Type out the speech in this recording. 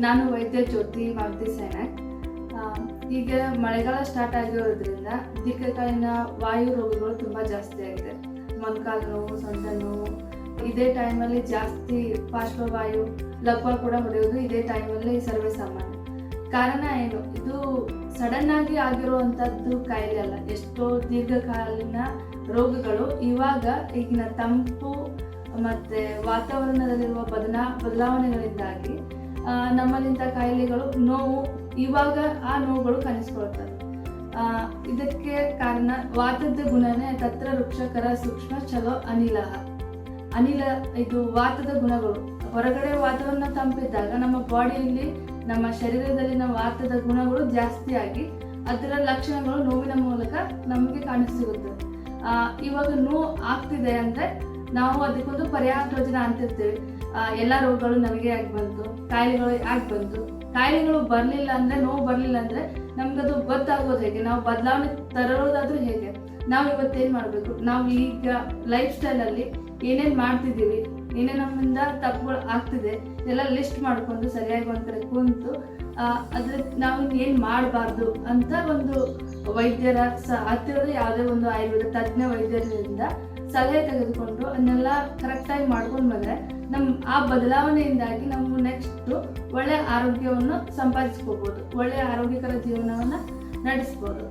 ಮಾರುತಿ ಸೈನಾಕ್. ಈಗ ಮಳೆಗಾಲ ಸ್ಟಾರ್ಟ್ ಆಗಿರೋದ್ರಿಂದ ದೀರ್ಘಕಾಲೀನ ವಾಯು ರೋಗಗಳು ತುಂಬ ಜಾಸ್ತಿ ಆಗಿದೆ. ಮೊಣಕಾಲು ನೋವು, ಸೊಂಟ ನೋವು, ಇದೇ ಟೈಮಲ್ಲಿ ಜಾಸ್ತಿ ಪಾರ್ಶ್ವವಾಯು ಲಘ್ವ ಕೂಡ ಹೊಡೆಯೋದು ಇದೇ ಟೈಮಲ್ಲಿ ಸರ್ವೇ ಸಾಮಾನ್ಯ. ಕಾರಣ ಏನು? ಇದು ಸಡನ್ ಆಗಿ ಆಗಿರುವಂಥದ್ದು ಕಾಯಿಲೆ ಅಲ್ಲ. ಎಷ್ಟೋ ದೀರ್ಘಕಾಲೀನ ರೋಗಗಳು ಇವಾಗ ಈಗಿನ ತಂಪು ಮತ್ತು ವಾತಾವರಣದಲ್ಲಿರುವ ಬದಲಾ ಬದಲಾವಣೆಗಳಿಂದಾಗಿ ಆ, ನಮ್ಮಲ್ಲಿಂದ ಕಾಯಿಲೆಗಳು ನೋವು ಇವಾಗ ಆ ನೋವುಗಳು ಕಾಣಿಸ್ಕೊಳ್ತವೆ. ಇದಕ್ಕೆ ಕಾರಣ ವಾತದ ಗುಣನೇ ತತ್ರ ವೃಕ್ಷಕರ ಸೂಕ್ಷ್ಮ ಚಲೋ ಅನಿಲ. ಅನಿಲ ಇದು ವಾತದ ಗುಣಗಳು. ಹೊರಗಡೆ ವಾತವನ್ನು ತಂಪಿದ್ದಾಗ ನಮ್ಮ ಬಾಡಿಯಲ್ಲಿ ನಮ್ಮ ಶರೀರದಲ್ಲಿನ ವಾತದ ಗುಣಗಳು ಜಾಸ್ತಿ ಆಗಿ ಅದರ ಲಕ್ಷಣಗಳು ನೋವಿನ ಮೂಲಕ ನಮಗೆ ಆ, ಇವಾಗ ನೋವು ಆಗ್ತಿದೆ ಅಂದ್ರೆ ನಾವು ಅದಕ್ಕೊಂದು ಪರ್ಯಾಯ ಯೋಜನೆ ಅಂತಿರ್ತೇವೆ. ಎಲ್ಲ ರೋಗಗಳು ನಮಗೆ ಆಗಿ ಬಂತು, ಕಾಯಿಲೆಗಳು ಆಗಿ ಬಂತು. ಕಾಯಿಲೆಗಳು ಬರಲಿಲ್ಲ ಅಂದ್ರೆ, ನೋವು ಬರಲಿಲ್ಲ ಅಂದ್ರೆ ನಮ್ಗದು ಗೊತ್ತಾಗೋದು ಹೇಗೆ? ನಾವು ಬದಲಾವಣೆ ತರೋದಾದ್ರೂ ಹೇಗೆ? ನಾವು ಇವತ್ತೇನು ಮಾಡಬೇಕು? ನಾವು ಈಗ ಲೈಫ್ ಸ್ಟೈಲಲ್ಲಿ ಏನೇನು ಮಾಡ್ತಿದ್ದೀವಿ, ಏನೇನು ನಮ್ಮಿಂದ ತಪ್ಪುಗಳು ಆಗ್ತಿದೆ, ಎಲ್ಲ ಲಿಸ್ಟ್ ಮಾಡ್ಕೊಂಡು ಸರಿಯಾಗಿ ಒಂದ್ ಕಡೆ ಕುಂತು ಅದ್ರ ನಾವು ಏನು ಮಾಡಬಾರ್ದು ಅಂತ ಒಂದು ವೈದ್ಯರ ಸ, ಹತ್ತಿರದ ಯಾವುದೇ ಒಂದು ಆಯುರ್ವೇದ ತಜ್ಞ ವೈದ್ಯರಿಂದ ಸಲಹೆ ತೆಗೆದುಕೊಂಡು ಅದನ್ನೆಲ್ಲ ಕರೆಕ್ಟಾಗಿ ಮಾಡ್ಕೊಂಡು ಬಂದರೆ ನಮ್ಮ ಆ ಬದಲಾವಣೆಯಿಂದಾಗಿ ನಾವು ನೆಕ್ಸ್ಟು ಒಳ್ಳೆಯ ಆರೋಗ್ಯವನ್ನು ಸಂಪಾದಿಸ್ಕೋಬೋದು ಒಳ್ಳೆಯ ಆರೋಗ್ಯಕರ ಜೀವನವನ್ನು ನಡೆಸ್ಬೋದು.